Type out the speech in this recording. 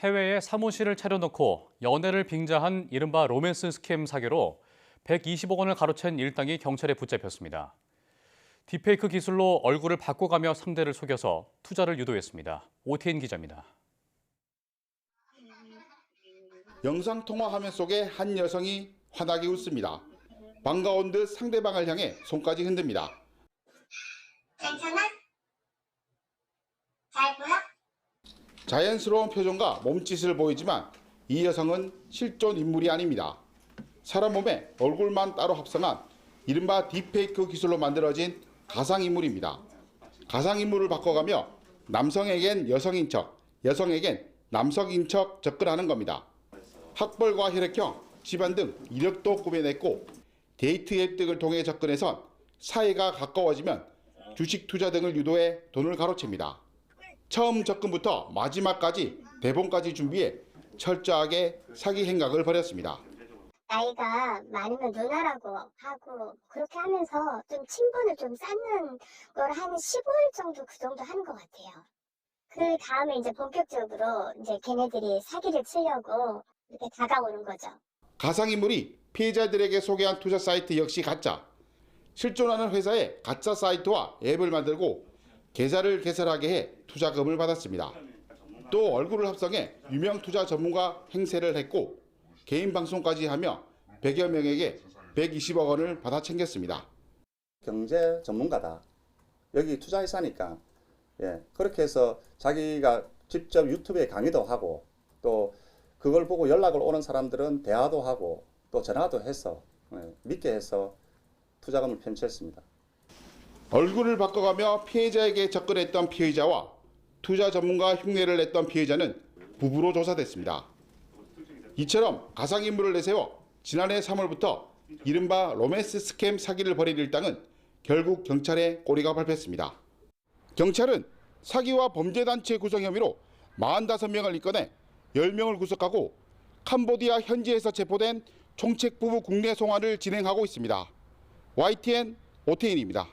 해외에 사무실을 차려놓고 연애를 빙자한 이른바 로맨스 스캠 사기로 120억 원을 가로챈 일당이 경찰에 붙잡혔습니다. 딥페이크 기술로 얼굴을 바꿔가며 상대를 속여서 투자를 유도했습니다. 오태인 기자입니다. 영상 통화 화면 속에 한 여성이 환하게 웃습니다. 반가운 듯 상대방을 향해 손까지 흔듭니다. 괜찮아? 잘 보여? 자연스러운 표정과 몸짓을 보이지만 이 여성은 실존 인물이 아닙니다. 사람 몸에 얼굴만 따로 합성한 이른바 딥페이크 기술로 만들어진 가상인물입니다. 가상인물을 바꿔가며 남성에겐 여성인 척, 여성에겐 남성인 척 접근하는 겁니다. 학벌과 혈액형, 집안 등 이력도 꾸며냈고 데이트 획득을 통해 접근해선 사이가 가까워지면 주식 투자 등을 유도해 돈을 가로챕니다. 처음 접근부터 마지막까지 대본까지 준비해 철저하게 사기 행각을 벌였습니다. 나이가 많으면 누나라고 하고 그렇게 하면서 좀 친분을 좀 쌓는 걸 한 15일 정도 그 정도 하는 것 같아요. 그 다음에 이제 본격적으로 이제 걔네들이 사기를 치려고 이렇게 다가오는 거죠. 가상인물이 피해자들에게 소개한 투자 사이트 역시 가짜. 실존하는 회사에 가짜 사이트와 앱을 만들고 계좌를 개설하게 해 투자금을 받았습니다. 또 얼굴을 합성해 유명 투자 전문가 행세를 했고 개인 방송까지 하며 100여 명에게 120억 원을 받아 챙겼습니다. 경제 전문가다. 여기 투자회사니까. 예. 그렇게 해서 자기가 직접 유튜브에 강의도 하고 또 그걸 보고 연락을 오는 사람들은 대화도 하고 또 전화도 해서 예, 믿게 해서 투자금을 편취했습니다. 얼굴을 바꿔가며 피해자에게 접근했던 피해자와 투자 전문가 흉내를 냈던 피해자는 부부로 조사됐습니다. 이처럼 가상인물을 내세워 지난해 3월부터 이른바 로맨스 스캠 사기를 벌인 일당은 결국 경찰에 꼬리가 밟혔습니다. 경찰은 사기와 범죄단체 구성 혐의로 45명을 입건해 10명을 구속하고 캄보디아 현지에서 체포된 총책 부부 국내 송환을 진행하고 있습니다. YTN 오태인입니다.